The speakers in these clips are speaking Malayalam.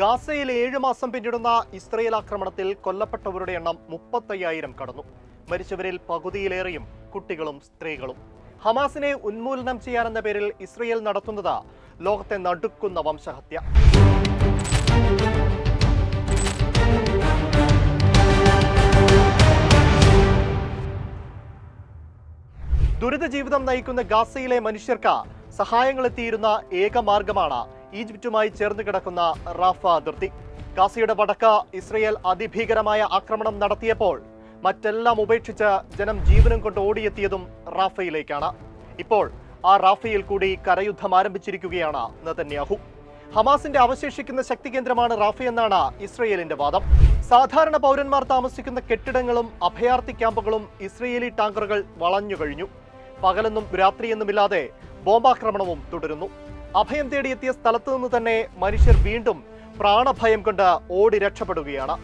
ഗാസയിൽ ഏഴ് മാസം പിന്നിടുന്ന ഇസ്രയേൽ ആക്രമണത്തിൽ കൊല്ലപ്പെട്ടവരുടെ എണ്ണം മുപ്പത്തയ്യായിരം കടന്നു. മരിച്ചവരിൽ പകുതിയിലേറെയും കുട്ടികളും സ്ത്രീകളും. ഹമാസിനെ ഉന്മൂലനം ചെയ്യാനെന്ന പേരിൽ ഇസ്രയേൽ നടത്തുന്നത് ലോകത്തെ നടുക്കുന്ന വംശഹത്യ. ദുരിത ജീവിതം നയിക്കുന്ന ഗാസയിലെ മനുഷ്യർക്ക് സഹായങ്ങൾ എത്തിയിരുന്ന ഏക മാർഗമാണ് ഈജിപ്തുമായി ചേർന്ന് കിടക്കുന്ന റാഫ അതിർത്തി. ഗാസയുടെ വടക്ക് ഇസ്രയേൽ അതിഭീകരമായ ആക്രമണം നടത്തിയപ്പോൾ മറ്റെല്ലാം ഉപേക്ഷിച്ച് ജനം ജീവനും കൊണ്ട് ഓടിയെത്തിയതും റാഫയിലേക്കാണ്. ഇപ്പോൾ ആ റാഫയിൽ കൂടി കരയുദ്ധം ആരംഭിച്ചിരിക്കുകയാണ് നതന്യാഹു. ഹമാസിന്റെ അവശേഷിക്കുന്ന ശക്തി കേന്ദ്രമാണ് റാഫയെന്നാണ് ഇസ്രയേലിന്റെ വാദം. സാധാരണ പൗരന്മാർ താമസിക്കുന്ന കെട്ടിടങ്ങളും അഭയാർത്ഥി ക്യാമ്പുകളും ഇസ്രയേലി ടാങ്കറുകൾ വളഞ്ഞു കഴിഞ്ഞു പകലെന്നും രാത്രിയെന്നുമില്ലാതെ ബോംബാക്രമണവും തുടരുന്നു. അഭയം തേടിയെത്തിയ സ്ഥലത്തു നിന്ന് തന്നെ മനുഷ്യർ വീണ്ടും പ്രാണഭയം കൊണ്ട് ഓടി രക്ഷപ്പെടുകയാണ്.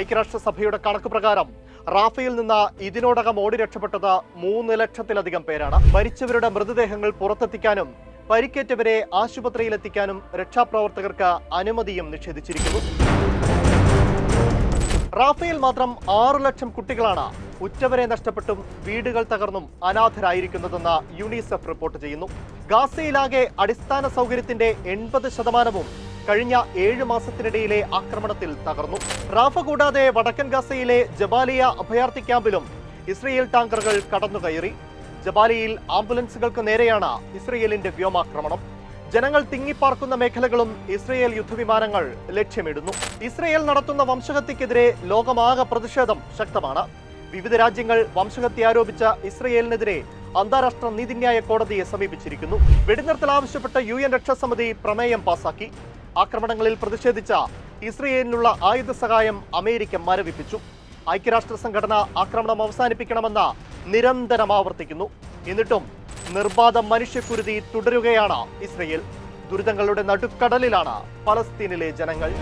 ഐക്യരാഷ്ട്രസഭയുടെ കണക്ക് പ്രകാരം റാഫയിൽ നിന്ന് ഇതിനോടകം ഓടി രക്ഷപ്പെട്ടത് മൂന്ന് ലക്ഷത്തിലധികം പേരാണ്. മരിച്ചവരുടെ മൃതദേഹങ്ങൾ പുറത്തെത്തിക്കാനും പരിക്കേറ്റവരെ ആശുപത്രിയിലെത്തിക്കാനും രക്ഷാപ്രവർത്തകർക്ക് അനുമതിയും നിഷേധിച്ചിരിക്കുന്നു. റാഫയിൽ മാത്രം ആറു ലക്ഷം കുട്ടികളാണ് ഉറ്റവരെ നഷ്ടപ്പെട്ടും വീടുകൾ തകർന്നും അനാഥരായിരിക്കുന്നതെന്ന് യുണിസെഫ് റിപ്പോർട്ട് ചെയ്യുന്നു. ഗാസയിലാകെ അടിസ്ഥാന സൗകര്യത്തിന്റെ എൺപത് ശതമാനവും കഴിഞ്ഞ ഏഴ് മാസത്തിനിടയിലെ ആക്രമണത്തിൽ തകർന്നു. റാഫ കൂടാതെ വടക്കൻ ഗാസയിലെ ജബാലിയ അഭയാർത്ഥി ക്യാമ്പിലും ഇസ്രയേൽ ടാങ്കറുകൾ കടന്നുകയറി. ജബാലിയിൽ ആംബുലൻസുകൾക്ക് നേരെയാണ് ഇസ്രയേലിന്റെ വ്യോമാക്രമണം. ജനങ്ങൾ തിങ്ങിപ്പാർക്കുന്ന മേഖലകളും ഇസ്രയേൽ യുദ്ധവിമാനങ്ങൾ ലക്ഷ്യമിടുന്നു. ഇസ്രയേൽ നടത്തുന്ന വംശഹത്യക്കെതിരെ ലോകമാകെ പ്രതിഷേധം ശക്തമാണ്. വിവിധ രാജ്യങ്ങൾ വംശഹത്യ ആരോപിച്ച ഇസ്രയേലിനെതിരെ അന്താരാഷ്ട്ര നീതിന്യായ കോടതിയെ സമീപിച്ചിരിക്കുന്നു. വെടിനിർത്തൽ ആവശ്യപ്പെട്ട യു എൻ രക്ഷാസമിതി പ്രമേയം പാസാക്കി. ആക്രമണങ്ങളിൽ പ്രതിഷേധിച്ച ഇസ്രയേലിനുള്ള ആയുധ സഹായം അമേരിക്ക മരവിപ്പിച്ചു. ഐക്യരാഷ്ട്ര സംഘടന ആക്രമണം അവസാനിപ്പിക്കണമെന്ന നിരന്തരം ആവർത്തിക്കുന്നു. എന്നിട്ടും നിർബാധ മനുഷ്യക്കുരുതി തുടരുകയാണ് ഇസ്രയേൽ. ദുരിതങ്ങളുടെ നടുക്കടലിലാണ് പലസ്തീനിലെ ജനങ്ങൾ.